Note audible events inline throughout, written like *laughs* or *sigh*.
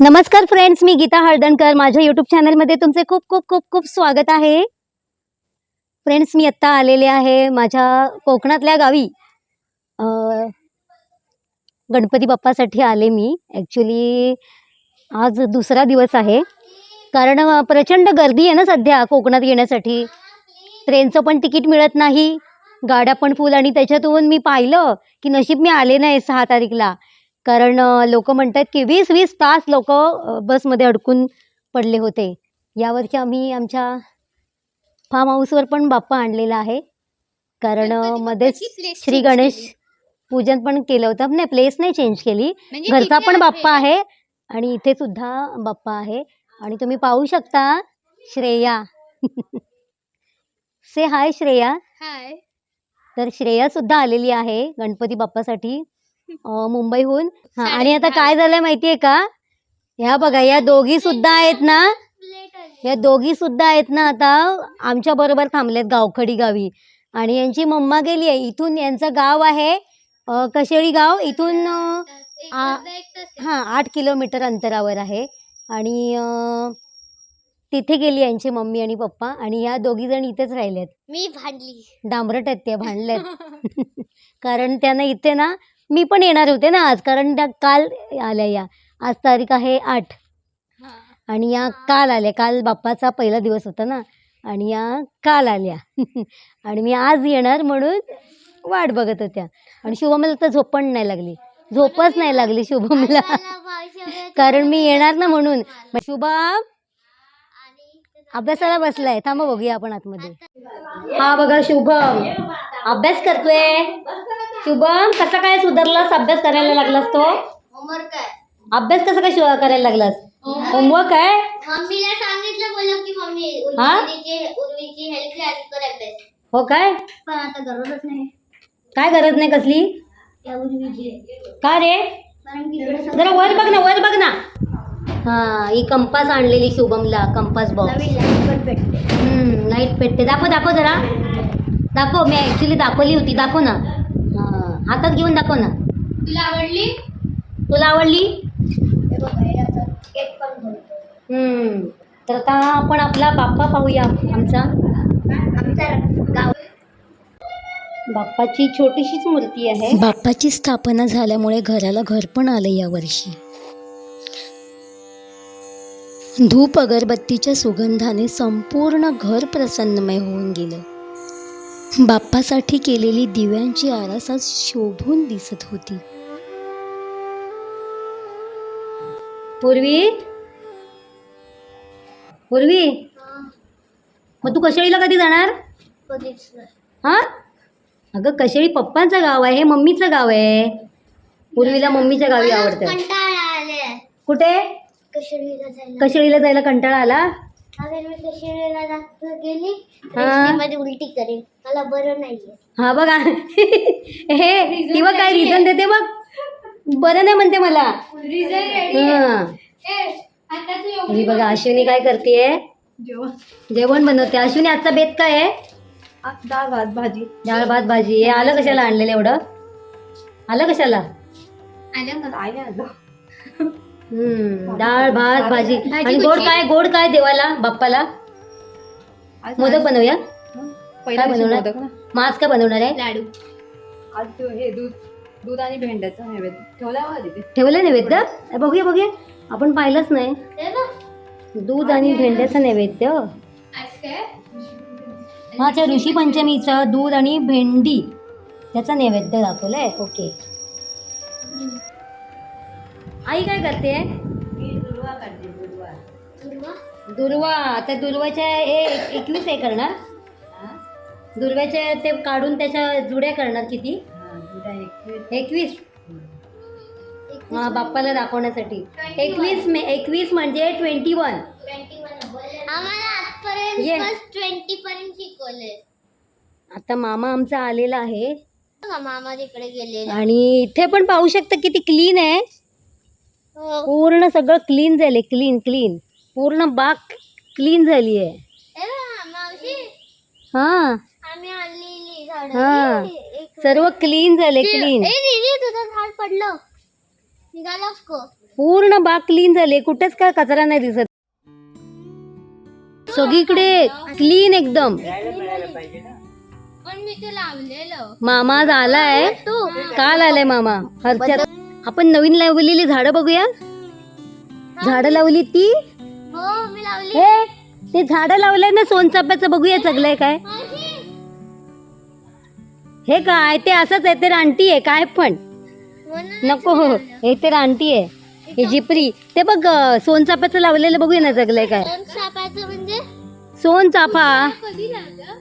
नमस्कार फ्रेंड्स मी गीता हळदणकर. माझ्या यूट्यूब चॅनलमध्ये तुमचे खूप खूप खूप खूप स्वागत आहे. फ्रेंड्स मी आत्ता आलेले आहे माझ्या कोकणातल्या गावी. गणपती बाप्पासाठी आले मी. ॲक्च्युली आज दुसरा दिवस आहे. कारण प्रचंड गर्दी आहे ना सध्या कोकणात येण्यासाठी. ट्रेनचं पण तिकीट मिळत नाही. गाड्या पण फुल आणि त्याच्यातून मी पाहिलं की नशीब मी आले नाही सहा तारीखला. कारण लोक म्हणतात की वीस वीस तास लोक बसमध्ये अडकून पडले होते. यावरची आम्ही आमच्या फार्म हाऊसवर पण बाप्पा आणलेला आहे. कारण मध्येच श्री गणेश पूजन पण केलं होतं. नाही प्लेस नाही चेंज केली. म्हणजे घरचा पण बाप्पा आहे आणि इथे सुद्धा बाप्पा आहे. आणि तुम्ही पाहू शकता श्रेया. *laughs* से हाय श्रेया. हाय तर श्रेया सुद्धा आलेली आहे गणपती बाप्पासाठी. मुंबईहून. हा आणि आता काय झालंय माहितीये का? ह्या बघा या दोघी सुद्धा आहेत ना? या दोघी सुद्धा आहेत ना आता आमच्या बरोबर थांबल्यात गावखडी गावी. आणि यांची मम्मा गेली आहे. इथून यांचं गाव आहे कशेळी गाव. इथून हां आठ किलोमीटर अंतरावर आहे. आणि तिथे गेली यांची मम्मी आणि पप्पा. आणि या दोघी जण इथेच राहिल्यात मी भांडली. डांबरट आहेत त्या भांडल्यात *laughs* कारण त्यांना इथे ना मी पण येणार होते ना आज कारण त्या काल आल्या या. आज तारीख आहे आठ. आणि या काल आल्या. काल बाप्पाचा पहिला दिवस होता ना. आणि या काल आल्या. *laughs* आणि मी आज येणार म्हणून वाट बघत होत्या. आणि शुभमला तर झोप पण नाही लागली. झोपच नाही लागली शुभमला. *laughs* कारण मी येणार ना म्हणून. शुभम? अभ्यासाला बसलाय. थांबा बघूया आपण आतमध्ये. हा बघा शुभम. अभ्यास करतोय. शुभम कसा काय सुधारलास? अभ्यास करायला लागलास तो? होमवर्क आहे. अभ्यास कसा काय शु- करायला लागलास? होमवर्क आहे? मम्मीला सांगितलं की मम्मी हा? उर्वीची उर्वीची हेल्प कर अभ्यास. हो काय? पण आता गरजच नाही. काय गरज नाही कसली? त्या उर्वीची का रे? कारण की इकडे जरा वर बघ ना वर बघ ना. हा ही कंपास आणलेली शुभमला कंपास बॉक्स नवीन लाइट पेटते दाखव दाखव जरा. दाखव मी ॲक्च्युली दाखवली होती. दाखव ना. हातात घेऊन दाखव ना. तुला आवडली? तुला आवडली? हम्म. तर आता आपण आपला बाप्पा पाहूया आमचा. आमचा गाव. बाप्पाची छोटीशीच मूर्ती आहे. बाप्पाची स्थापना झाल्यामुळे घराला घर पण आलं यावर्षी धूप अगरबत्तीच्या सुगंधाने संपूर्ण घर प्रसन्नमय होऊन गेलं. बाप्पासाठी केलेली दिव्यांची आरास आज शोभून दिसत होती. पूर्वी? पूर्वी? मग तू कशाळीला कधी जाणार? हा? अगं कशेळी पप्पांचं गाव आहे हे मम्मीचं गाव आहे. पूर्वीला मम्मीच्या गावी आवडतं. कुठे? कशेळीला जायला कंटाळा आला? अगर मी कशेरीला जास्त गेली हा. मध्ये उलटी करेन. मला बरं नाहीये. हा बघा. *laughs* हे ती बघ काय रिझन देते बघ. बरं नाही म्हणते मला. हा. ही बघा अश्विनी काय करते जेवण. बनवते. अश्विनी आजचा बेत काय आहे? डाळ भात भाजी. डाळ भात भाजी. हे आलं कशाला आणलेलं एवढं? आलं कशाला? काय आलं. हम्म. डाळ भात भाजी. भाजी आणि गोड? काय गोड काय देवाला बाप्पाला? आज मोदक बनवूया? पहिला काय बनवणार? मोदक ना. आज काय बनवणार आहे? लाडू. आज तो हे दूध दूध आणि भेंड्याचं नैवेद्य. ठेवला हवा तिथे ठेवलं नैवेद्य? बघूया बघूया. आपण पाहिलंच नाही. दूध आणि भेंड्याचं नैवेद्य. आज काय? हा त्या ऋषी पंचमीचं दूध आणि भेंडी. त्याचा नैवेद्य दाखवलंय. ओके. आई काय करते? दुर्वा दुर्वा. त्या दुर्वाच्या हे एकवीस हे करणार? दुर्व्याच्या ते काढून त्याच्या जुड्या करणार किती? एकवीस. हा बाप्पाला दाखवण्यासाठी. एकवीस मे एकवीस म्हणजे ट्वेंटी वन. आता मामा आमचा आलेला आहे. मामा तिकडे गेलेले. आणि इथे पण पाहू शकता किती क्लीन आहे. पूर्ण सगळं क्लीन झाले क्लीन क्लीन पूर्ण बाग क्लीन झाली आहे. हा हा. सर्व क्लीन झाले क्लीन तुझं झाड पडलं. पूर्ण बाग क्लीन झाली कुठेच काय कचरा नाही दिसत. सगळीकडे क्लीन एकदम. मामा आलाय. तू. काल आलाय मामा. हर्षद आपण नवीन लावलेली झाडं बघूया. झाडं लावली. ती. हो मी लावली. हे ते झाडं लावलंय ना सोनचाफ्याचं बघूया सगळं काय. हे काय ते असंच आहे ते रानटी आहे काय पण. नको हो हे ते रानटी आहे. हे जिपरी. ते बघ अं, सोनचाफ्याचं लावलेलं बघूया ना जगलंय काय. म्हणजे? सोनचाफा. कधी लावलं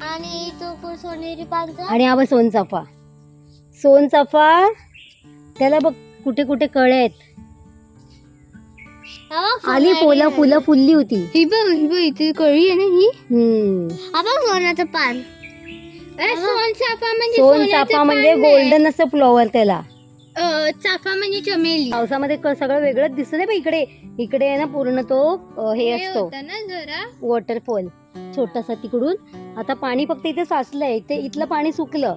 आणि तो सोनेरी पांचा आणि हा बघ सोनचाफा सोनचाफा त्याला बघ कुठे कुठे कळे आहेत. आली फुलं फुलं फुलली होती. ही बघ ही बघ इथे कळी आहे ना ही? हम्म. आपण सोन्याचं पान. सोन चाफा म्हणजे सोनचाफा म्हणजे गोल्डन असं फ्लॉवर त्याला. चाफा म्हणजे चमेली. पावसामध्ये क- सगळं वेगळंच दिसतं बघ इकडे. इकडे आहे ना पूर्ण तो अ, हे असतो. ना जरा. वॉटरफॉल छोटासा तिकडून. आता पाणी फक्त इथे साचलंय. ते इथलं पाणी सुकलं.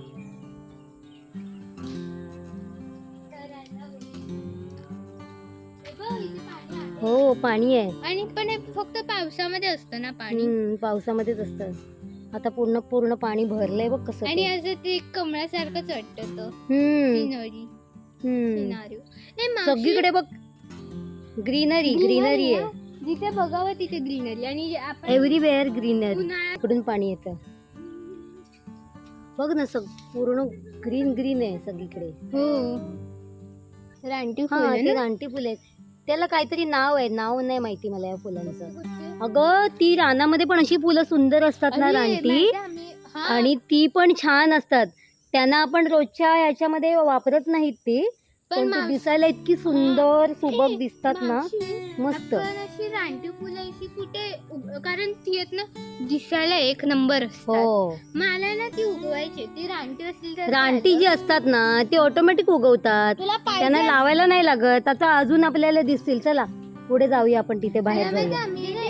हो पाणी आहे. आणि पण हे फक्त पावसामध्ये असतं ना पाणी? हम्म, पावसामध्येच असतं. आता पूर्ण पूर्ण पाणी भरलंय बघ कसं आणि ते. असं ते कमळासारखंच वाटत तो. हम्म, सिनरी हम्म. सिनारिओ. ए, मावशी, सगळीकडे बघ. ग्रीनरी ग्रीनरी आहे. जिथे बघावं तिथे ग्रीनरी. आणि जे आपण एव्हरीवेअर ग्रीनरी उन्हाळ्यात इकडून पाणी येतं? बघ ना सग पूर्ण ग्रीन ग्रीन आहे सगळीकडे. हो. रानटी हा फुलं ते ना? रानटी फुले आहेत. त्याला काहीतरी नाव आहे. नाव नाही माहिती मला या फुलांचं. अगं ती रानामध्ये पण अशी फुलं सुंदर असतात ना अरे, रानटी. माहिती आहे आम्ही- हा, आणि ती पण छान असतात. त्यांना आपण रोजच्या याच्यामध्ये वापरत नाहीत ती. पण ती दिसायला इतकी सुंदर सुबक दिसतात ना. मस्त. अशी रानटी फुलं अशी कुठे उग- कारण ती आहेत ना दिसायला एक नंबर असतात. हो. मला ना ती उगवायची. ती रानटी असली तर रानटी जी असतात ना ती ऑटोमॅटिक उगवतात. तुला त्यांना लावायला नाही लागत. आता अजून आपल्याला दिसतील. चला पुढे जाऊया आपण तिथे बाहेर मला माहिती जाऊया. आम्ही ना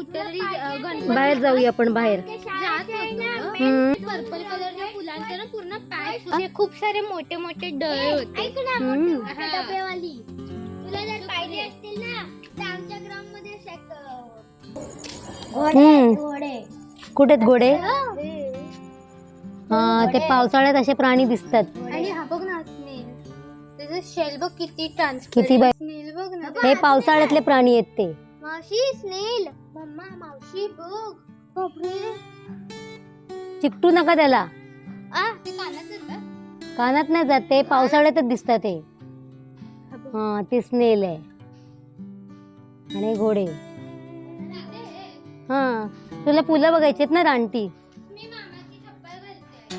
कुठेतरी गणपती बाहेर जाऊया आपण बाहेर. जात होतो हम्म. पर्पल कलरच्या फुलांचे ना पूर्ण होते. खूप सारे मोठे मोठे डळे होते. हम्म. डबेवाली तुला जर पाहिजे असतील ना तर आमच्या ग्राउंडमध्ये हम्म. घोडे कुठे आहेत घोडे. हा ते पावसाळ्यात असे प्राणी दिसतात. आणि हा बघ ना स्नेल त्याचं शेल बघ किती किती बाय- स्नेल बघ ना. हे पावसाळ्यातले प्राणी आहेत ते. मावशी स्नेल मम्मा मावशी बघ. बापरे. चिकटू नका त्याला. आ ते कानात नाही जात ते पावसाळ्यातच दिसतात ते. हा ते स्नेल आहे. आणि घोडे. हा तुला फुलं बघायची आहेत ना रानटी? मी मामाची चप्पल घालते.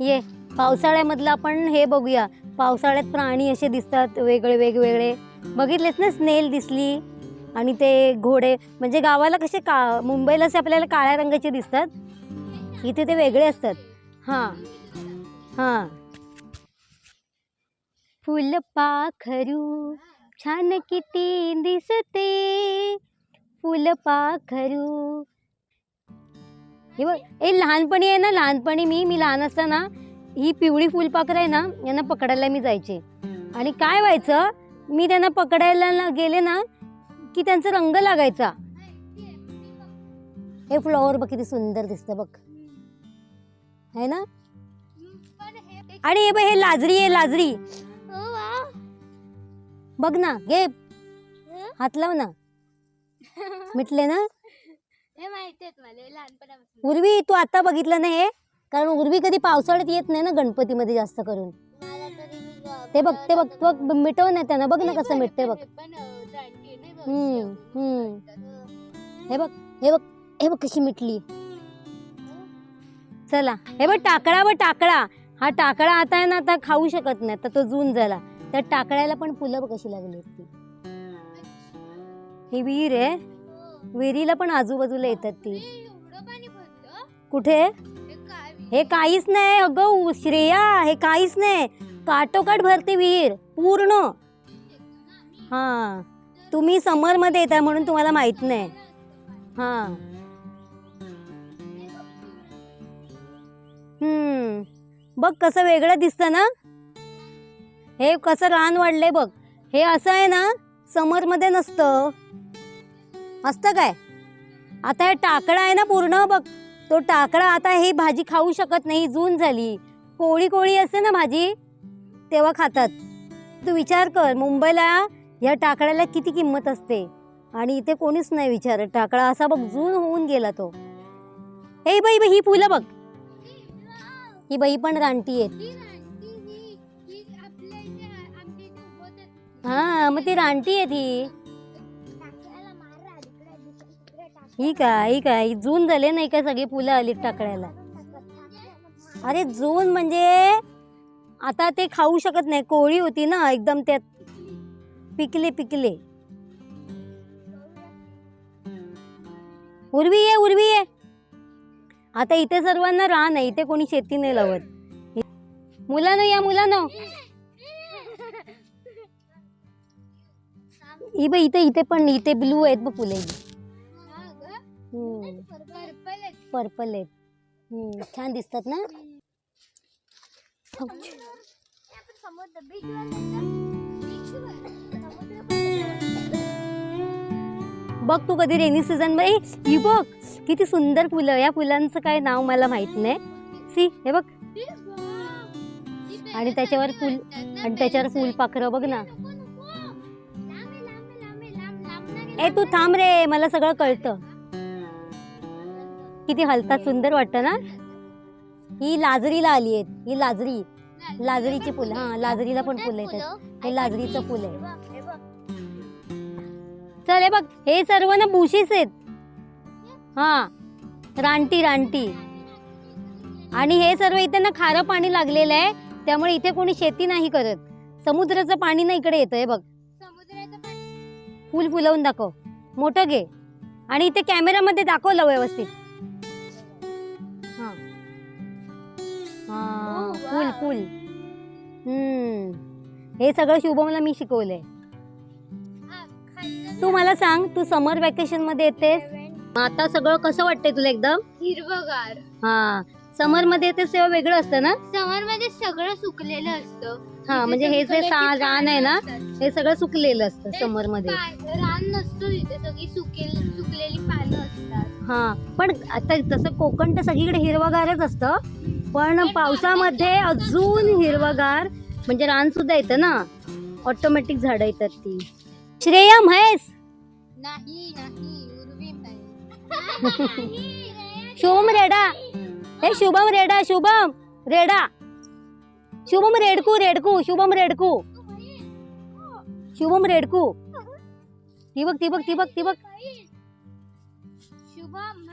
ये पावसाळ्यामधलं आपण हे बघूया. पावसाळ्यात प्राणी असे दिसतात वेगळे वेगवेगळे. बघितलेच ना स्नेल दिसली आणि ते घोडे. म्हणजे गावाला कसे का मुंबईला असे आपल्याला काळ्या रंगाचे दिसतात. इथे ते वेगळे असतात. हां. हां. फुल पाखरू छान किती दिसते. फुल पाखरू. हे बघ ए लहानपणी आहे ना लहानपणी मी मी लहान असताना ही पिवळी फुलपाखरं आहे ना यांना पकडायला मी जायचे. आणि काय व्हायचं मी त्यांना पकडायला गेले ना की त्यांचा रंग लागायचा. हे फ्लॉवर बघ किती सुंदर दिसतं बघ. आहे ना? आणि हे बघ हे लाजरी आहे लाजरी. हो बघ ना घे. हात लाव ना. मिटले ना? हे हे उर्वी तू आता बघितलं ना हे? कारण उर्वी कधी पावसाळ्यात येत नाही ना गणपतीमध्ये जास्त करून. ते बघ ते बघ बघ मिटव ना त्यांना. बघ ना कसं मिटते बघ. हम्म, हम्म. हे बघ हे बघ हे बघ कशी मिटली. चला हे बघ टाकळा बघ टाकळा. हा टाकळा आता आहे ना आता खाऊ शकत नाही. आता तो जून झाला. त्या टाकळ्याला पण फुलं कशी लागली ती. ही विहीर आहे. विहिरीला पण आजूबाजूला येतात ती. कुठे? हे काहीच नाही अगं श्रेया हे काहीच नाही. काटोकाट भरते विहीर पूर्ण. हा. तुम्ही समरमध्ये येताय म्हणून तुम्हाला माहीत नाही. हां. हम्म. बघ कसं वेगळं दिसतं ना? हे कसं रान वाढलंय बघ. हे असं आहे ना समरमध्ये नसतं. असतं काय? आता हे टाकडं आहे ना पूर्ण बघ. तो टाकडा आता ही भाजी खाऊ शकत नाही जून झाली. कोळी कोळी असते ना भाजी? तेव्हा खातात. तू विचार कर मुंबईला या टाकड्याला किती किंमत असते? आणि इथे कोणीच नाही विचारत. टाकडा असा बघ जून होऊन गेला तो. ए बाई बाई ही फुलं बघ. ही बाई पण रानटी आहेत. ही ही ही. हा मग ती रानटी आहे ती. ही काय ही काय? जून झाले नाही का सगळी फुलं आली टाकळ्याला अरे जून म्हणजे आता ते खाऊ शकत नाही. कोळी होती ना एकदम त्यात. पिकले पिकले. उर्वी ये उर्वी ये. आता इथे सर्वांना रान आहे. इथे कोणी शेती नाही लावत. मुलांना या मुलांना. ही बाई इथे इथे पण इथे ब्लू आहेत बघ फुले. पर्पल आहे. पर्पल आहेत. छान दिसतात ना? बघ तू कधी रेनी सीझनमध्ये ही बघ किती सुंदर फुलं. या फुलांचं काय नाव मला माहीत नाही. सी हे बघ. आणि त्याच्यावर फुल आणि त्याच्यावर फुल पाखरं बघ ना. ए तू थांब रे मला सगळं कळतं. किती हलतात सुंदर वाटतं ना? ही लाजरीला आली आहेत. ही लाजरी. लाजरीची फुलं. हा लाजरीला पण फुलं येतात. हे लाजरीचं फुल आहे. चल हे बघ. हे सर्व ना बुशीस आहेत. हा. रानटी रानटी. आणि हे सर्व इथे ना खारं पाणी लागलेलं आहे. त्यामुळे इथे कोणी शेती नाही करत. समुद्राचं पाणी ना इकडे येतं हे बघ. फुल फुलवून दाखव. मोठं घे. आणि इथे कॅमेरामध्ये दाखवलं व्यवस्थित. फुल. फुल. हम्म. हे सगळं शुभमला मी शिकवलंय. तू मला सांग तू समर वेकेशनमध्ये येतेस. आता सगळं कसं वाटतंय तुला एकदम? हिरवगार. हा. समरमध्ये येतेस तेव्हा वेगळं असतं ना? समरमध्ये सगळं सुकलेलं असतं. हा म्हणजे हे जे सा- रान आहे ना हे सगळं सुकलेलं असतं समरमध्ये. पा- रान नसतो तिथे सगळी सुकेल सुकलेली पानं असतात. हा पण आता तसं कोकण तर सगळीकडे हिरवगारच असतं. पण पावसामध्ये अजून हिरवगार म्हणजे रान सुद्धा येतं ना? ऑटोमॅटिक झाडं येतात ती. श्रेया महेश नाही. शुभम रेडा. हे शुभम रेडा शुभम रेडा. शुभम रेडकू रेडकू शुभम रेडकू. शुभम रेडकू. ती बघ ती बघ ती बघ ती बघ. शुभम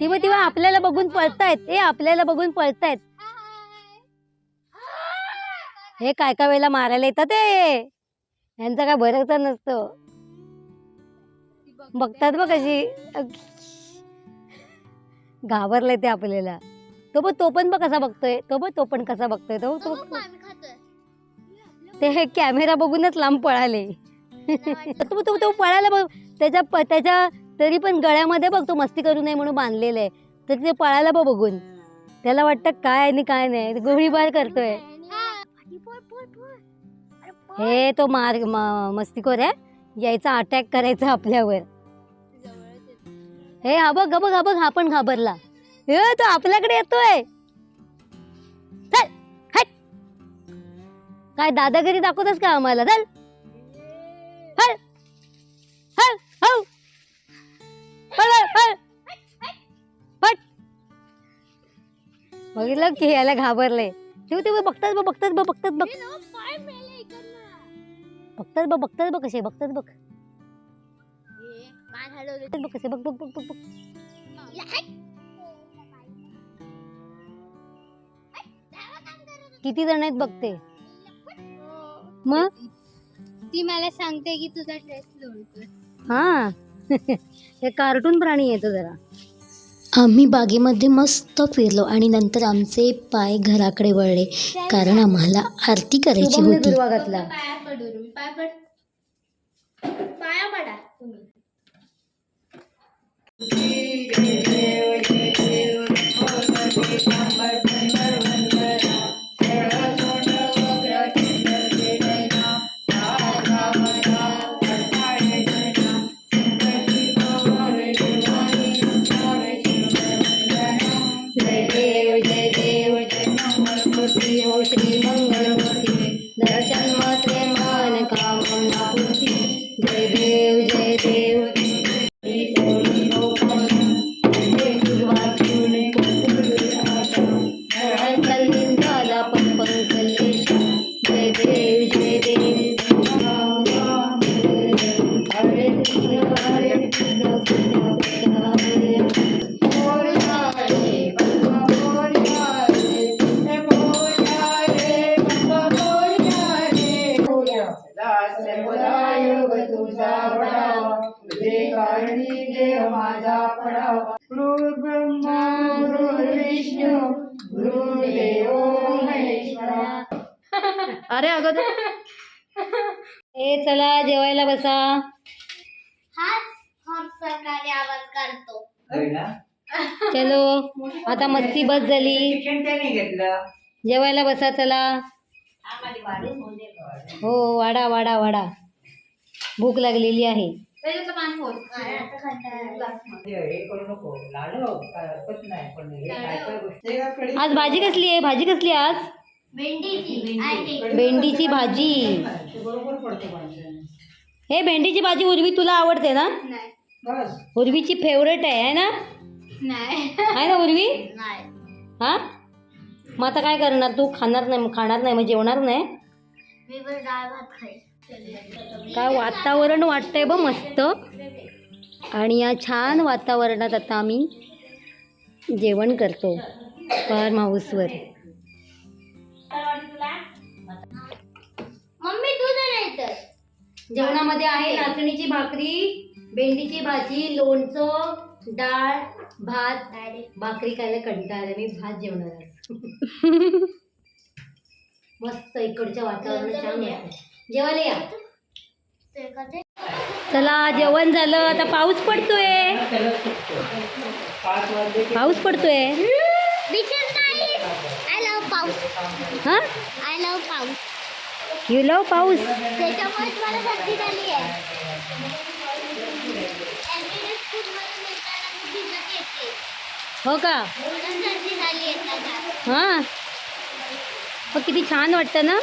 sorry. शुभम ती बघ ती बघ आपल्याला बघून पळतायत ए आपल्याला बघून पळतायत. हे काय काय वेळेला मारायला येतात ते? यांचं काय भरवत नसतं. बघतात बघ कशी. घाबरले ते आपल्याला. तो पण तो पण बघ कसा बघतोय. तो पण तो पण कसा बघतोय. तो तो ते. हे कॅमेरा बघूनच लांब पळाले. तो तो तो पळायला बघ. त्याच्या त्याच्या तरी पण गळ्यामध्ये बघ तो मस्ती करू नये म्हणून बांधलेलं आहे. तर ते पळायला बघ बघून. त्याला वाटतं काय आणि काय नाही. गोळीबार करतोय. हे तो मार मस्तीखोर आहे यायचा अटॅक करायचा आपल्यावर. हे हा बघ बघ हा बघ हा पण घाबरला. हे तो आपल्याकडे येतोय. चल काय दादागिरी दाखवतस का आम्हाला? चल. हल हल हल बघितलं की याला घाबरले. ठेव ते बघतात बघ बघतात बघ बघतात बघ. बघतात बघ बघतात बघ कसे बघतात बघ. बघ कसे बघ बघ बघ बघ. बघ किती जण आहेत बघते मग? ती मला सांगते की तुझा ड्रेस हा. हे कार्टून प्राणी येतो जरा. आम्ही बागेमध्ये मस्त फिरलो आणि नंतर आमचे पाय घराकडे वळले कारण आम्हाला आरती करायची होती. पाया मी पाय पड. पाया पडा तुम्ही. अगोदर ए चला जेवायला बसा. आवाज काढतो. चलो आता मस्ती बस झाली. घेतलं? जेवायला बसा चला. हो वाडा वाडा वाडा. भूक लागलेली आहे. आज भाजी कसली आहे? भाजी कसली आज? भेंडीची भाजी. बरोबर पडतो माणसाने हे भेंडीची भाजी उर्वी तुला आवडते ना? नाही. बस. उर्वीची फेवरेट आहे है ना? नाही. आहे ना उर्वी? नाही. हा? मग आता काय करणार तू? खाणार नाही खाणार नाही मग जेवणार नाही? मी पण डाळ भात खाईन. काय वातावरण वाटतंय बघ मस्त. आणि या छान वातावरणात आता आम्ही जेवण करतो. फार्म हाऊसवर जेवणामध्ये आहे नाचणीची भाकरी भेंडीची भाजी लोणचं डाळ भात भाकरी खायला कंटाळा मी भात जेवणार आज. *laughs* मस्त इकडच्या वातावरणात छान वाटतं जेवायला या? चला जेवण झालं आता पाऊस पडतोय. पाऊस पडतोय. हा? आय लव्ह पाऊस. यू लव पाऊस. हो का? हा. मग किती छान वाटतं ना?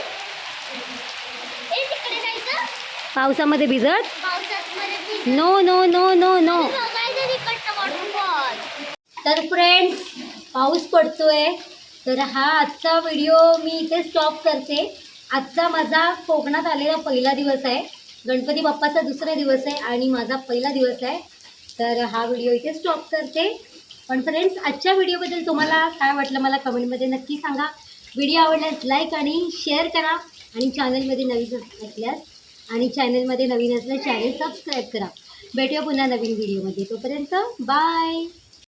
पावसामध्ये भिजत? No no no no no तर फ्रेंड्स पाऊस पडतोय. तर हा आजचा व्हिडिओ मी इथे स्टॉप करते. आजचा माझा कोकणात आलेला पहिला दिवस आहे. गणपती बाप्पाचा दुसरा दिवस आहे आणि माझा पहिला दिवस आहे. तर हा व्हिडिओ इथे स्टॉप करते. पण फ्रेंड्स आजच्या व्हिडिओबद्दल तुम्हाला काय वाटलं मला कमेंटमध्ये नक्की सांगा. व्हिडिओ आवडल्यास लाईक आणि शेअर करा आणि चॅनलमध्ये नवीन असल्यास आणि चॅनलमध्ये नवीन असल्यास चॅनल सबस्क्राईब करा. भेटूया पुन्हा नवीन व्हिडिओमध्ये तोपर्यंत बाय